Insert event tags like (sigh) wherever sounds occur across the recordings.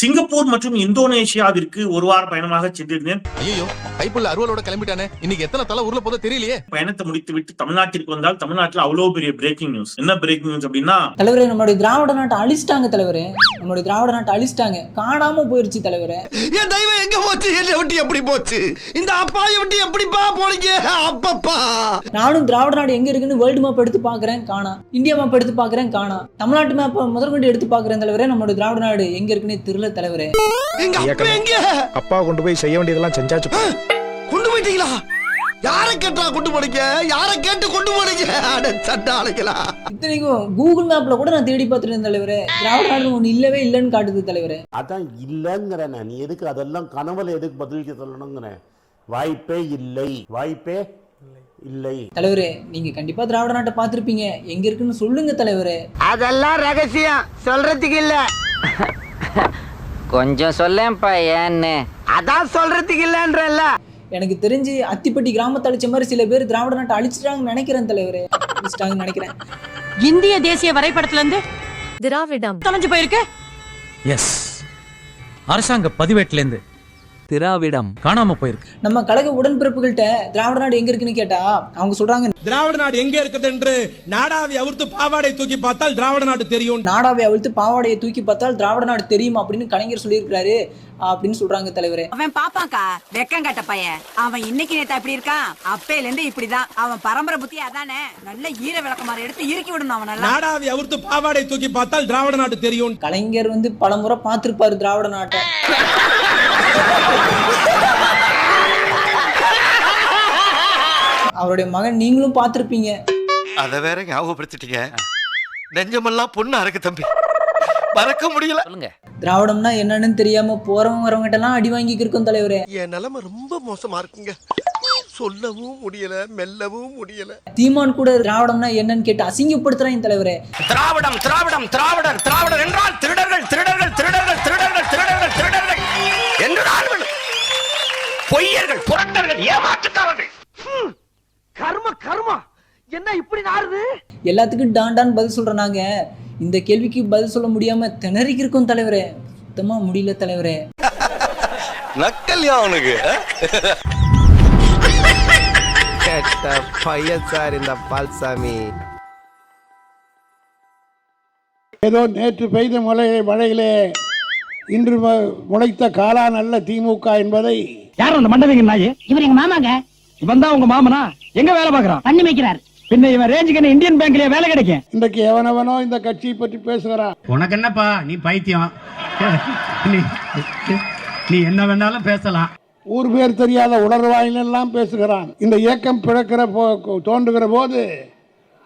Singapore மற்றும் இந்தோனேஷியாவிற்கு ஒரு வார பயணமாக சென்றிருந்தேன். ஐயோ கைப்புள்ள அருவலோட கிளம்பிட்டானே. இன்னைக்கு எத்தனை தலை ஊர்ல போதோ தெரியலையே. பயணத்தை முடித்துவிட்டு தமிழ்நாட்டிற்கு வந்தால் தமிழ்நாட்டில் அவ்வளவு பெரிய பிரேக்கிங் நியூஸ் என்ன பிரேக்கிங் நியூஸ் அப்படின்னா தலைவரே நம்மளுடைய திராவிட நாட்டை அழிச்சிட்டாங்க தலைவரே. நம்மளுடைய திராவிட நாட்டை அழிச்சிட்டாங்க. காணாம போயிருச்சு தலைவரே. என் தெய்வம் எங்க போச்சு? என்னை விட்டு எப்படி போச்சு? இந்த அப்பாயை விட்டு எப்படிப்பா போனீங்க? அப்பப்பா. நானும் திராவிட நாடு எங்க இருக்குன்னு வேர்ல்டு மேப் எடுத்து பாக்குறேன் காணா. இந்தியா மேப் எடுத்து பாக்குறேன் காணா. தமிழ்நாட்டு மேப் முதற்கொண்டு எடுத்து பாக்குறேன் தலைவரே. நம்மளுடைய திராவிட நாடு எங்க இருக்குன்னு தெரியல தலைவரே. எங்க அப்பா எங்க? அப்பா கொண்டு போய் செய்ய வேண்டியதெல்லாம் செஞ்சாச்சு. கொண்டு போயிட்டீங்களா? யாரை கேட்டா கொண்டு போனீங்க? யாரை கேட்டு கொண்டு போனீங்க? அட சண்டாளைங்களா இத்தனைக்கும் கூகுள் மேப்ல கூட நான் தேடி பார்த்துட்டு இருந்தேன் தலைவரே. திராவிட நாடு ஒண்ணு இல்லவே இல்லைன்னு காட்டுது தலைவரே. அதான் இல்லைங்கிறேன். நான் நீ எதுக்கு அதெல்லாம் கனவுல எதுக்கு பதிலுக்கு சொல்லணுங்கிறேன் வாய்ப்பே இல்லை. வாய்ப்பே இல்லை. தலைவரே நீங்க கண்டிப்பா திராவிட நாட்டை பார்த்திருப்பீங்க. எங்க இருக்குன்னு சொல்லுங்க தலைவரே. அதெல்லாம் ரகசியம். சொல்றதுக்கு இல்ல. கொஞ்சம் சொல்லேன்ப்பா ஏன்னு. அதான் சொல்றதுக்கு இல்லன்றல்ல. எனக்கு தெரிஞ்சு அத்திப்பட்டி கிராமத்தை அழிச்ச மாதிரி சில பேர் திராவிட நாட்டை அழிச்சிட்டாங்கன்னு நினைக்கிறேன் தலைவரே. அழிச்சிட்டாங்கன்னு நினைக்கிறேன். இந்திய தேசிய வரைபடத்துல இருந்து திராவிடம். தொலைஞ்சு போயிருக்கு. எஸ் அரசாங்க பதிவேட்டுல இருந்து திராவிடம். காணாம போயிருக்கு. நம்ம கழக உடன்பிறப்புகள்கிட்ட திராவிட நாடு எங்க இருக்குன்னு கேட்டா அவங்க சொல்றாங்க திராவிட நாடு எங்க இருக்குது என்று நாடாவை அவிர்த்து பாவாடை தூக்கி பார்த்தால் திராவிட நாடு தெரியும். நாடாவை அவிழ்த்து பாவாடையை தூக்கி பார்த்தால் திராவிட நாடு தெரியும் அப்படின்னு கலைஞர் சொல்லியிருக்கிறாரு அப்படின்னு சொல்றாங்க தலைவரே. அவன் பாப்பாக்கா வெக்கம் கட்ட பையன். அவன் இன்னைக்கு நேத்தா இப்படி இருக்கான். அப்பையில இருந்து இப்படிதான். அவன் பரம்பரை புத்தி அதானே. நல்ல ஈர விளக்கமாறு எடுத்து இறுக்கி விடணும் அவன் நாடாவை அவிர்த்து பாவாடை தூக்கி பார்த்தால் திராவிட நாடு தெரியும். கலைஞர் வந்து பல முறை பார்த்திருப்பாரு திராவிட நாட்டை. அவருடைய மகன் நீங்களும் பார்த்திருப்பீங்க. அத வேற ஞாபகப்படுத்திட்டீங்க. நெஞ்சமெல்லாம் பொண்ணு அறக்கு தம்பி. மறக்க முடியல. சொல்லுங்க. திராவிடம்னா என்னன்னு தெரியாம போறவங்க வரவங்க எல்லாம் அடி வாங்கிக்கு இருக்கோம் தலைவரே. என் நிலைமை ரொம்ப மோசமா இருக்குங்க. சொல்லவும் முடியல மெல்லவும் முடியல. தீமான் கூட திராவிடம்னா என்னன்னு கேட்டு அசிங்கப்படுத்துறாங்க தலைவரே. திராவிடம் திராவிடம் திராவிடர் திராவிடர் என்றால் இப்படி நாறுது? எல்லாத்துக்கும் டாண்டான்னு பதில் சொல்றோம் நாங்க இந்த கேள்விக்கு பதில் சொல்ல முடியாம திணறிக்கு இருக்கோம் தலைவரே. சுத்தமா முடியல தலைவரே. நக்கல்யா அவனுக்கு. கேட்ட பையன் சார் இந்த பால்சாமி. ஏதோ நேற்று பெய்த மழை மழையிலே இன்று ம- முளைத்த காளான் அல்ல திமுக என்பதை யார் அந்த மண்டவிங்க நாயி? இவர் எங்க மாமாங்க. இவன் தான் உங்க மாமனா? எங்க வேலை பாக்குறான் பண்ணி வைக்கிறார். பின்ன இவன் ரேஞ்சுக்கு என்ன இந்தியன் பேங்க்லயே வேலை கிடைக்கும். இன்றைக்கு எவனவனோ இந்த கட்சியை பற்றி பேசுகிறான். உனக்கு என்னப்பா? நீ பைத்தியம். நீ நீ என்ன வேணாலும் பேசலாம். ஊர் பேர் தெரியாத உணர்வாயிலெல்லாம் பேசுகிறான். இந்த இயக்கம் பிறக்கிற போ- தோன்றுகிற போது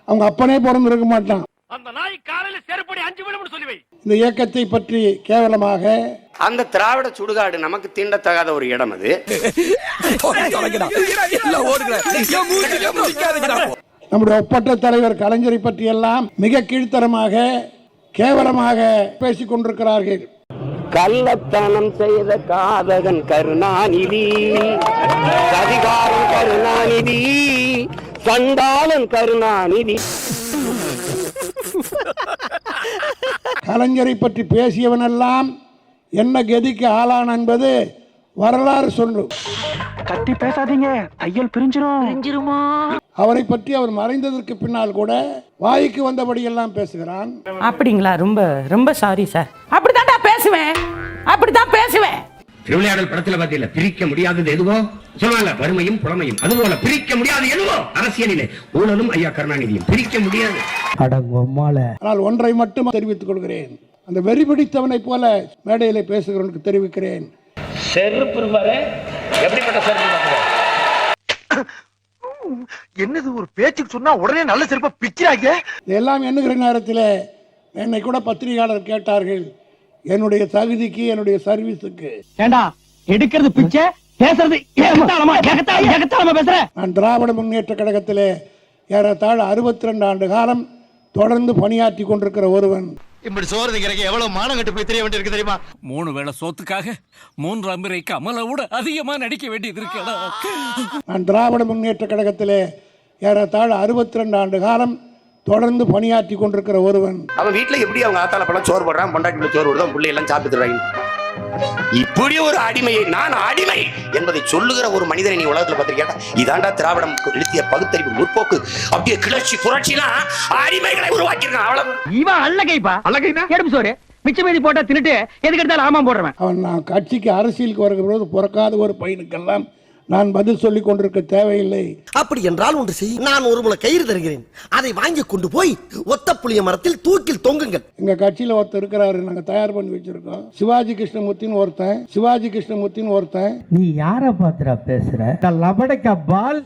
அவங்க அப்பனே பிறந்திருக்க மாட்டான். அந்த நாய் காலையில செருப்படி அஞ்சு விழும்னு சொல்லி வை இந்த இயக்கத்தை பற்றி கேவலமாக அந்த திராவிட சுடுகாடு நமக்கு தீண்டத்தகாத ஒரு இடம் அது. (laughs) நம்முடைய ஒப்பற்ற தலைவர் கலைஞரை பற்றி எல்லாம் மிக கீழ்த்தரமாக கேவலமாக பேசிக் கொண்டிருக்கிறார்கள். கள்ளத்தனம் செய்த காதகன் கருணாநிதி அதிகாரம் கருணாநிதி சண்டாளன் கருணாநிதி. கலைஞரை பற்றி பேசியவனெல்லாம் என்ன கதிக்கு ஆளான் என்பது வரலாறு சொல்லும். கட்டி பேசாதீங்க தையல் பிரிஞ்சிரும்? அவரை பற்றி அவர் மறைந்ததற்கு பின்னால் கூட வாய்க்கு வந்தபடியெல்லாம் பேசுகிறான். அப்படிங்களா? ரொம்ப ரொம்ப சாரி சார் அப்படித்தான்டா பேசுவேன். அப்படித்தான் பேசுவேன். திருவிளையாடல் படத்துல பாத்தீங்களா பிரிக்க முடியாதது எதுவோ? சொன்னால வறுமையும் புலமையும். அதுபோல பிரிக்க முடியாது எதுவோ? அரசியலிலே. ஊழலும் ஐயா கருணாநிதியும் பிரிக்க முடியாது. ஆனால் ஒன்றை மட்டும் தெரிவித்துக் கொள்கிறேன். அந்த வெறி பிடித்தவனைப் போல மேடையிலே பேசுகிறவனுக்கு தெரிவிக்கிறேன். செருப்பு எப்படிப்பட்ட செருப்பு? என்னது ஒரு பேச்சுக்கு சொன்னா உடனே நல்ல செருப்பா பிக்கிறாங்க? இதெல்லாம் எண்ணுகிற நேரத்தில் என்னை கூட பத்திரிகையாளர் கேட்டார்கள். என்னுடைய தகுதிக்கு என்னுடைய சர்வீஸுக்கு ஏண்டா எடுக்கிறது பிச்சை பேசுறது பேசுற? நான் திராவிட முன்னேற்ற கழகத்திலே ஏறத்தாழ அறுபத்தி ரெண்டு ஆண்டு காலம் தொடர்ந்து பணியாற்றி கொண்டிருக்கிற ஒருவன். இப்படி சோறு திங்கிறக்கு எவ்வளவு மானம் கட்டு போய் தெரிய வேண்டியிருக்கு தெரியுமா? மூணு வேளை சோத்துக்காக மூன்று அம்பிரைக்கு அமலை விட அதிகமா நடிக்க வேண்டியது இருக்கடா நான் திராவிட முன்னேற்ற கழகத்திலே ஏறத்தாழ அறுபத்தி ரெண்டு ஆண்டு காலம் தொடர்ந்து பணியாற்றி கொண்டிருக்கிற ஒருவன். அவன் வீட்டுல எப்படி அவங்க ஆத்தால பழம் சோறு போடுறான் பொண்டாட்டி சோறு போடுறான் பிள்ளை எல்லாம் சாப்பிட்டுறாங்க இப்படி ஒரு அடிமையை நான் அடிமை என்பதை சொல்லுகிற ஒரு மனிதனை நீ உலகத்துல பார்த்திருக்கியா? இதாண்டா திராவிடம் எழுத்திய பகுத்தறிவு முற்போக்கு. அப்படியே கிளர்ச்சி புரட்சினா அடிமைகளை உருவாக்கியிருக்கான் அவ்வளவு. இவன் அல்லகைப்பா அல்லகைனா எறும்பு சோறு. மிச்ச மீதி போட்டா தின்னுட்டு எதுக்கு எடுத்தாலும் ஆமாம் போடுறவன். அவன் நான் கட்சிக்கு அரசியலுக்கு வருகிற போது பிறக்காத ஒரு பையனுக்கெல்லாம் நான் பதில் சொல்லி கொண்டிருக்க தேவையில்லை. அப்படி என்றால் ஒன்று செய். நான் ஒரு முளை கயிறு தருகிறேன். அதை வாங்கி கொண்டு போய் ஒத்த புளிய மரத்தில் தூக்கில் தொங்குங்கள். எங்க கட்சியில ஒருத்தர் இருக்கிறாரு. நாங்க தயார் பண்ணி வச்சிருக்கோம். சிவாஜி கிருஷ்ணமூர்த்தின்னு ஒருத்தன் சிவாஜி கிருஷ்ணமூர்த்தின்னு ஒருத்தன். நீ யார பாத்துறா பேசுற? லபடைக்கா பால்.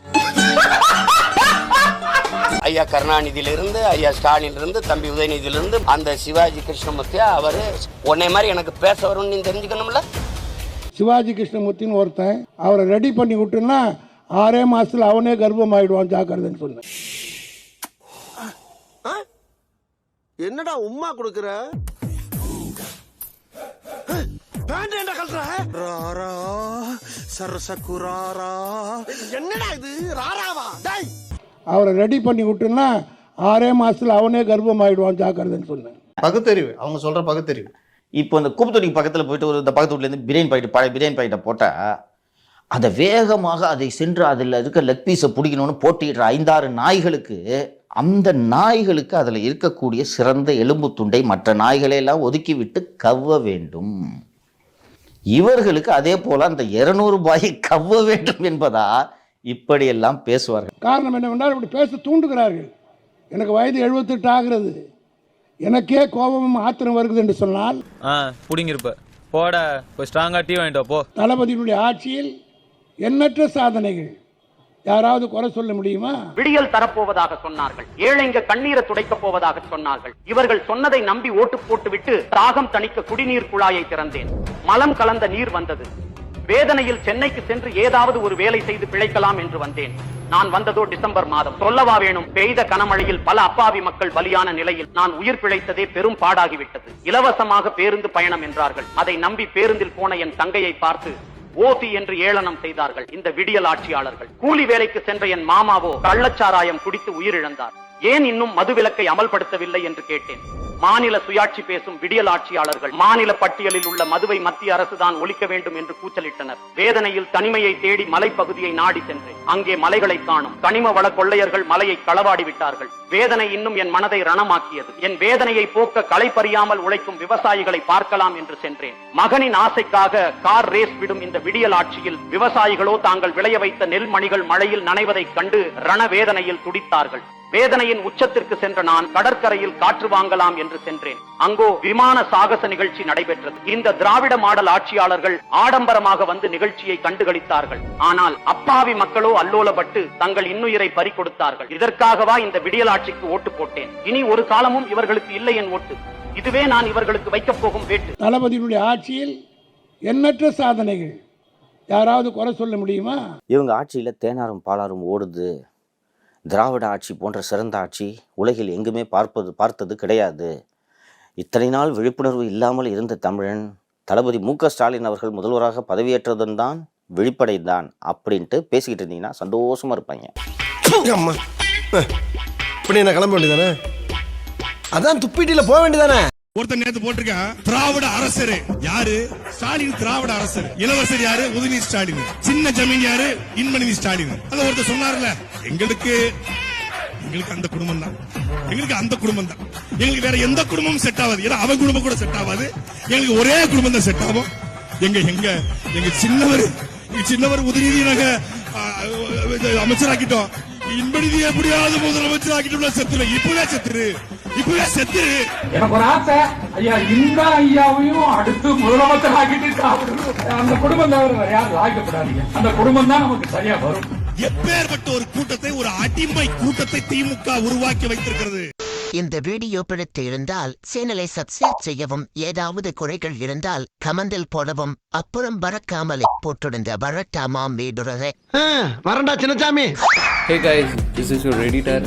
ஐயா கருணாநிதியிலிருந்து ஐயா ஸ்டாலின் இருந்து தம்பி உதயநிதியிலிருந்து அந்த சிவாஜி கிருஷ்ணமூர்த்தியா அவரு? உன்னை மாதிரி எனக்கு பேச வரும்னு நீ தெரிஞ்சுக்கணும்ல? சிவாஜி கிருஷ்ணமூர்த்தின்னு ஒருத்தன் அவரை ரெடி பண்ணி விட்டுன்னா ஆறே மாசத்துல அவனே கர்ப்பம் ஆயிடுவான் ஜாக்கிரதைன்னு சொன்னேன் என்னடா உம்மா கொடுக்குற? என்னடா இது? ராராவா? டேய்! அவரை ரெடி பண்ணி விட்டுன்னா ஆறே மாசத்துல அவனே கர்ப்பம் ஆயிடுவான் ஜாக்கிரதைன்னு சொன்னேன் பகுத்தறிவு. அவங்க சொல்ற பகுத்தறிவு. இப்போ இந்த கூப்பத்தொடிக்கு பக்கத்தில் போயிட்டு ஒரு இந்த பக்கத்து வீட்லேருந்து பிரியாணி பாக்கெட் பழைய பிரியாணி பாக்கெட்டை போட்டால் அதை வேகமாக அதை சென்று அதில் இருக்க லெக் பீஸை பிடிக்கணும்னு போட்டியிடுற ஐந்தாறு நாய்களுக்கு அந்த நாய்களுக்கு அதில் இருக்கக்கூடிய சிறந்த எலும்பு துண்டை மற்ற நாய்களை எல்லாம் கவ்வ வேண்டும். இவர்களுக்கு அதே போல் அந்த இருநூறு ரூபாயை கவ்வ வேண்டும் என்பதா இப்படியெல்லாம் பேசுவார்கள். காரணம் என்னவென்றால் இப்படி பேச தூண்டுகிறார்கள். எனக்கு வயது எழுபத்தெட்டு ஆகிறது. எனக்கே கோபமும் ஆத்திரம் வருகிறது என்று சொன்னால் ஆ புடிங்கிருப்ப. போட போய் ஸ்ட்ராங்கா டீ வாங்கிட்டு போ. தளபதியினுடைய ஆட்சியில் எண்ணற்ற சாதனைகள். யாராவது குறை சொல்ல முடியுமா? விடியல் தரப்போவதாக சொன்னார்கள். ஏழைங்க கண்ணீரை துடைக்க போவதாக சொன்னார்கள். இவர்கள் சொன்னதை நம்பி ஓட்டு போட்டு விட்டு தாகம் தணிக்க குடிநீர் குழாயை திறந்தேன். மலம் கலந்த நீர் வந்தது. வேதனையில் சென்னைக்கு சென்று ஏதாவது ஒரு வேலை செய்து பிழைக்கலாம் என்று வந்தேன். நான் வந்ததோ டிசம்பர் மாதம். சொல்லவா வேணும்? பெய்த கனமழையில் பல அப்பாவி மக்கள் பலியான நிலையில் நான் உயிர் பிழைத்ததே பெரும் பாடாகிவிட்டது. இலவசமாக பேருந்து பயணம் என்றார்கள். அதை நம்பி பேருந்தில் போன என் தங்கையை பார்த்து ஓசி என்று ஏளனம் செய்தார்கள் இந்த விடியல் ஆட்சியாளர்கள். கூலி வேலைக்கு சென்ற என் மாமாவோ கள்ளச்சாராயம் குடித்து உயிரிழந்தார். ஏன் இன்னும் மதுவிலக்கை அமல்படுத்தவில்லை என்று கேட்டேன். மாநில சுயாட்சி பேசும் விடியல் ஆட்சியாளர்கள் மாநில பட்டியலில் உள்ள மதுவை மத்திய அரசுதான் ஒழிக்க வேண்டும் என்று கூச்சலிட்டனர். வேதனையில் தனிமையை தேடி மலைப்பகுதியை நாடி சென்றேன். அங்கே மலைகளை காணும் கனிம வள கொள்ளையர்கள் மலையை களவாடி விட்டார்கள். வேதனை இன்னும் என் மனதை ரணமாக்கியது. என் வேதனையை போக்க களை பறியாமல் உழைக்கும் விவசாயிகளை பார்க்கலாம் என்று சென்றேன். மகனின் ஆசைக்காக கார் ரேஸ் விடும் இந்த விடியல் ஆட்சியில் விவசாயிகளோ தாங்கள் விளைய வைத்த நெல்மணிகள் மழையில் நனைவதைக் கண்டு ரணவேதனையில் துடித்தார்கள். வேதனையின் உச்சத்திற்கு சென்ற நான் கடற்கரையில் காற்று வாங்கலாம் என்று சென்றேன். அங்கோ விமான சாகச நிகழ்ச்சி நடைபெற்றது. இந்த திராவிட மாடல் ஆட்சியாளர்கள் ஆடம்பரமாக வந்து நிகழ்ச்சியை கண்டுகளித்தார்கள். ஆனால் அப்பாவி மக்களோ அல்லோலப்பட்டு தங்கள் இன்னுயிரை பறி கொடுத்தார்கள் இதற்காகவா இந்த விடியல் ஆட்சிக்கு ஓட்டு போட்டேன். இனி ஒரு காலமும் இவர்களுக்கு இல்லை என் ஓட்டு. இதுவே நான் இவர்களுக்கு வைக்கப் போகும் வேட்டு. தளபதியினுடைய ஆட்சியில் எண்ணற்ற சாதனைகள். யாராவது குறை சொல்ல முடியுமா? இவங்க ஆட்சியில் தேனாரும் பாலாரும் ஓடுது. திராவிட ஆட்சி போன்ற சிறந்த ஆட்சி உலகில் எங்குமே பார்ப்பது பார்த்தது கிடையாது. இத்தனை நாள் விழிப்புணர்வு இல்லாமல் இருந்த தமிழன் தளபதி மு. ஸ்டாலின் அவர்கள் முதல்வராக பதவியேற்றதும் தான் விழிப்படைந்தான். அப்படின்ட்டு பேசிக்கிட்டு இருந்தீங்கன்னா சந்தோஷமா இருப்பாங்க. இப்படி என்ன கிளம்ப வேண்டியதானே? அதான் துப்பிட்டில போக வேண்டியதானே? ஒருத்தர் நேத்து போட்டிருக்கான் திராவிட அரசரு. யாரு? ஸ்டாலின் திராவிட அரசர். இளவரசர் யாரு? உதவி ஸ்டாலின். சின்ன ஜமீன் யாரு? இன்மணி ஸ்டாலின். அது ஒருத்தர் சொன்னார்ல. எங்களுக்கு எங்களுக்கு அந்த குடும்பம் தான். எங்களுக்கு அந்த குடும்பம் தான். எங்களுக்கு வேற எந்த குடும்பமும் செட் ஆகாது. ஏன்னா அவன் குடும்பம் கூட செட் ஆகாது. எங்களுக்கு ஒரே குடும்பம் தான் செட் ஆகும். எங்க எங்க எங்க சின்னவர் எங்க சின்னவர் உதவி நாங்க அமைச்சராக்கிட்டோம். இன்பநிதி எப்படியாவது முதலமைச்சர் ஆக்கிட்டோம்னா செத்துரு இப்பவே செத்துரு. இப்பவே செத்துரு எனக்கு ஒரு ஆசை. ஐயா இந்த ஐயாவையும் அடுத்து முதலமைச்சர் ஆக்கிட்டு அந்த குடும்பம் தவிர வேற யாரும் ஆக்கப்படாதீங்க அந்த குடும்பம் தான் நமக்கு சரியா வரும். எப்பேற்பட்ட ஒரு கூட்டத்தை ஒரு அடிமை கூட்டத்தை திமுக உருவாக்கி வைத்திருக்கிறது? இந்த வீடியோ பிடித்து இருந்தால் சேனலை சப்ஸ்கிரைப் செய்யவும் ஏதாவது குறைகள் இருந்தால் கமெண்டில் போடவும் அப்புறம் பறக்காமலே போட்டிருந்த வரட்டாமாம் வீடுறதே வரண்டா Chinnasamy hey guys this is your editor